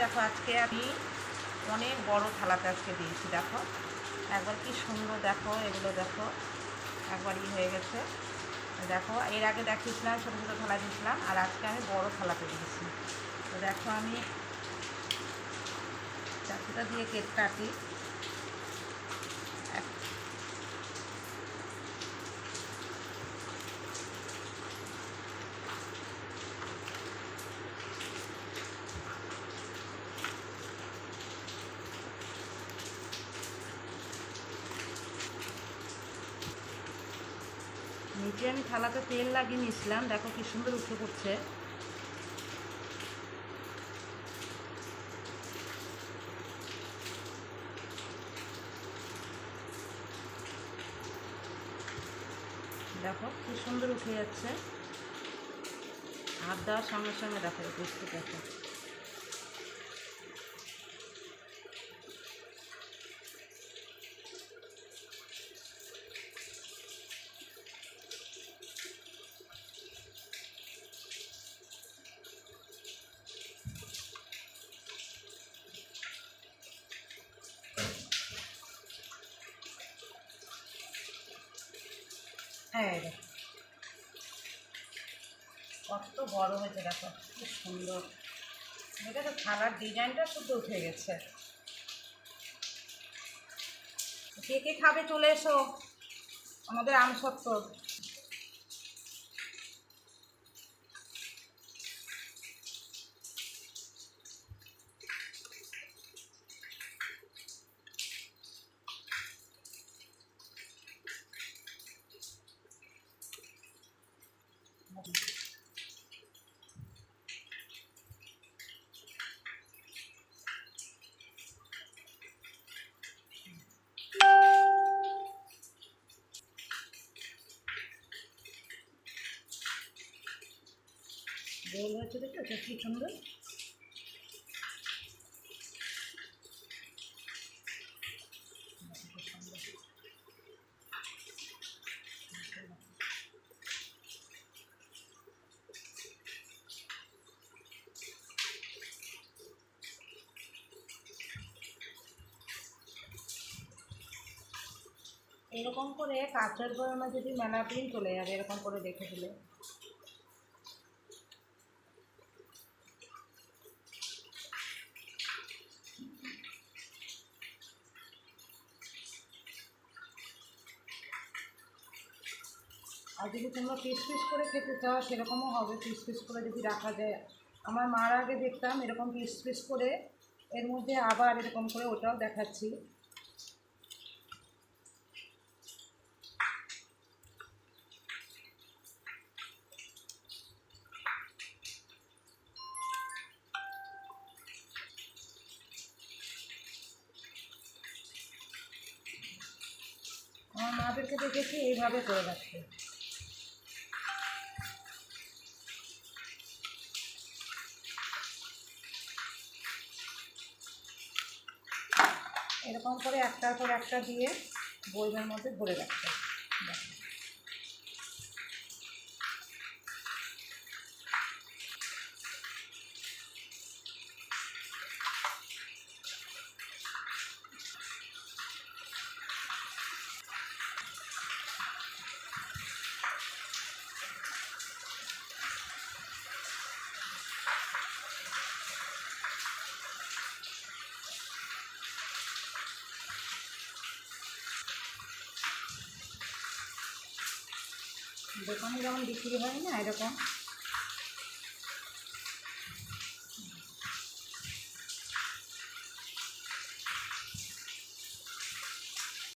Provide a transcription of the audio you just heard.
দেখো আজকে আমি অনেক বড় থালাতে আজকে দিয়েছি, দেখো। একবার কি সুন্দর, দেখো, এগুলো দেখো। একবার ই হয়ে গেছে। দেখো, এর আগে দেখিয়েছিলাম, ছোটো ছোটো থালা দিয়েছিলাম, আর আজকে আমি বড় থালাতে দিয়েছি। তো দেখো আমি চাকুটা দিয়ে কেক কাটি নিচে আমি থালাতে তেল লাগিয়ে নিয়েছিলাম। দেখো কি সুন্দর উঠে পড়ছে। দেখো কি সুন্দর উঠে যাচ্ছে। হাত দেওয়ার সঙ্গে সঙ্গে দেখো বুঝতে দেখো। হ্যাঁ কত বড় হয়েছে, দেখো কি সুন্দর। এটা তো থালার ডিজাইনটা শুদ্ধ উঠে গেছে। কে কে খাবে চলে এসো। আমাদের আম গোল হয়েছে দেখো? এটা সুন্দর? এরকম করে কাঁচের বয়মে যদি মেলা দিন চলে যাবে, এরকম করে রেখে দিলে। আর যদি তোমরা পিস পিস করে খেতে চাও, সেরকমও হবে। পিস পিস করে যদি রাখা যায়। আমার মার আগে দেখতাম এরকম পিস পিস করে, এর মধ্যে আবার এরকম করে ওটাও দেখাচ্ছি। আমার দেখেছি, এইভাবে করে রাখতে এরকম করে একটার পর একটা দিয়ে বইমের মধ্যে ভরে রাখতে দোকানে যেমন বিক্রি হয় না এরকম